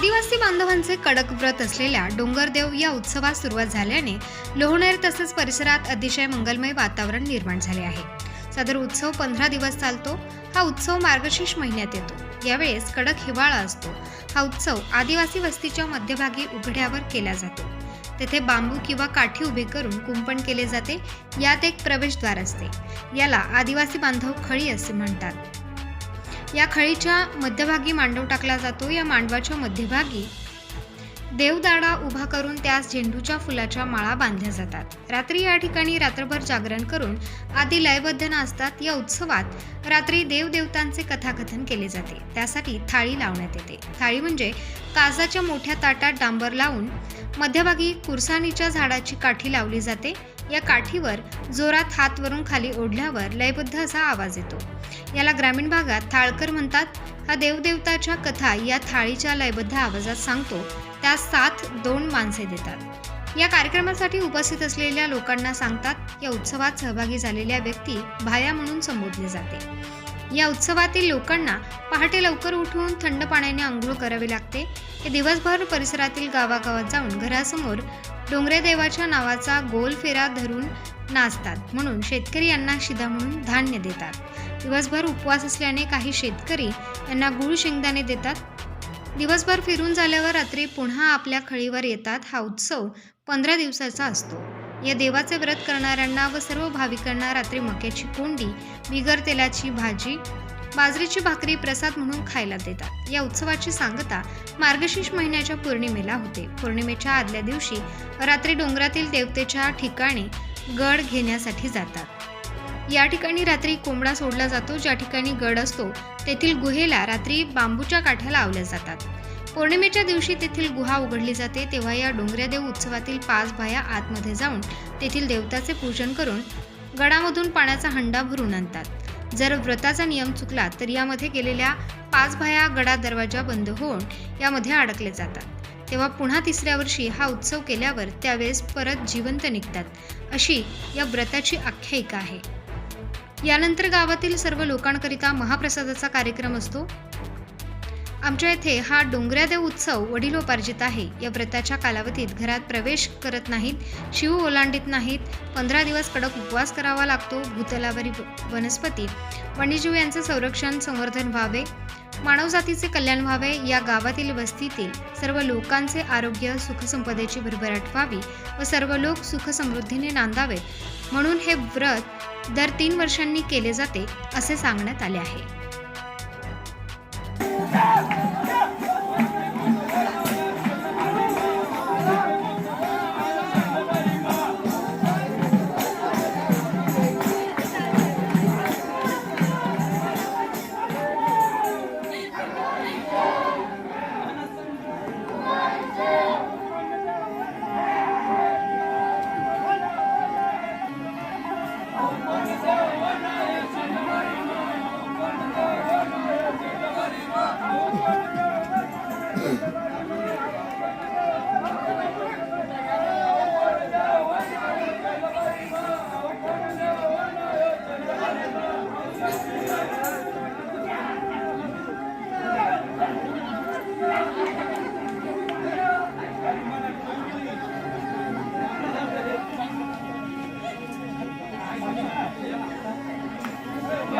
आदिवासी बांधवांचे कडक व्रत असलेल्या डोंगरदेव या उत्सवास सुरुवात झाल्याने लोहनेर तसेच परिसरात अतिशय मंगलमय वातावरण निर्माण झाले आहे. सदर उत्सव पंधरा दिवस चालतो. हा उत्सव मार्गशीर्ष महिन्यात येतो. यावेळेस कडक हिवाळा असतो. हा उत्सव आदिवासी वस्तीच्या मध्यभागी उघड्यावर केला जातो. तेथे बांबू किंवा काठी उभे करून कुंपण केले जाते. यात एक प्रवेशद्वार असते. याला आदिवासी बांधव खळी असे म्हणतात. या खळीच्या मध्यभागी मांडव टाकला जातो या मांडवाच्या मध्यभागी. देवदाडा उभा करून त्यास झेंडूच्या फुलाच्या माळा बांधल्या जातात. रात्री या ठिकाणी रात्रभर जागरण करून आदी लयबद्ध नाचतात. या उत्सवात रात्री देवदेवतांचे कथाकथन केले जाते. त्यासाठी थाळी लावण्यात येते. थाळी म्हणजे काजाच्या मोठ्या ताटात डांबर लावून मध्यभागी कुरसानीच्या झाडाची काठी लावली जाते. या काठीवर जोरात हात वरून खाली ओढल्यावर लयबद्ध असा आवाज येतो. याला ग्रामीण भागात थाळकर म्हणतात. हा देवदेवताच्या कथा या थाळीच्या लयबद्ध आवाजात सांगतो. त्या साथ दोन माणसे देतात. या कार्यक्रमासाठी उपस्थित असलेल्या लोकांना सांगतात या उत्सवात सहभागी झालेल्या व्यक्ती भाया म्हणून संबोधले जाते. या उत्सवातील लोकांना पहाटे लवकर उठून थंड पाण्याने आंघोळ करावी लागते. हे दिवसभर परिसरातील गावागावात जाऊन घरासमोर डोंगरे देवाच्या नावाचा गोल फेरा धरून नाचतात म्हणून शेतकरी यांना शिधा म्हणून धान्य देतात. दिवसभर उपवास असल्याने काही शेतकरी यांना गुळ शेंगदाणे देतात. दिवसभर फिरून झाल्यावर रात्री पुन्हा आपल्या खळीवर येतात. हा उत्सव पंधरा दिवसाचा असतो. या देवाचे व्रत करणाऱ्यांना व सर्व भाविकांना रात्री मक्याची कोंडी बिगर तेलाची भाजी बाजरीची भाकरी प्रसाद म्हणून खायला देतात. या उत्सवाची सांगता मार्गशीर्ष महिन्याच्या पौर्णिमेला होते. पौर्णिमेच्या आदल्या दिवशी रात्री डोंगरातील देवतेच्या ठिकाणी गड घेण्यासाठी जातात. या ठिकाणी रात्री कोंबडा सोडला जातो ज्या ठिकाणी गड असतो तेथील गुहेला रात्री बांबूच्या काठ्या लावल्या जातात. पौर्णिमेच्या दिवशी तेथील गुहा उघडली जाते तेव्हा या डोंगऱ्यादेव उत्सवातील पाच बाया आतमध्ये जाऊन तेथील देवताचे पूजन करून गडामधून पाण्याचा हंडा भरून आणतात. जर व्रताचा नियम चुकला तर यामध्ये गेलेल्या पाच भाया गडा दरवाजा बंद होऊन यामध्ये अडकले जातात. तेव्हा पुन्हा तिसऱ्या वर्षी हा उत्सव केल्यावर त्यावेळेस परत जिवंत निघतात. अशी या व्रताची आख्यायिका आहे. यानंतर गावातील सर्व लोकांकरिता महाप्रसादाचा कार्यक्रम असतो. आमच्या येथे हा डोंगऱ्यादेव उत्सव वडिलोपार्जित आहे. या व्रताच्या कालावधीत घरात प्रवेश करत नाहीत शिव ओलांडित नाहीत पंधरा दिवस कडक उपवास करावा लागतो. भूतलावरी वनस्पती वन्यजीव यांचे संरक्षण संवर्धन व्हावे. मानवजातीचे कल्याण व्हावे. या गावातील वस्तीतील सर्व लोकांचे आरोग्य सुखसंपदेची भरभराट व्हावी व सर्व लोक सुखसमृद्धीने नांदावेत म्हणून हे व्रत दर तीन वर्षांनी केले जाते असे सांगण्यात आले आहे. Yeah.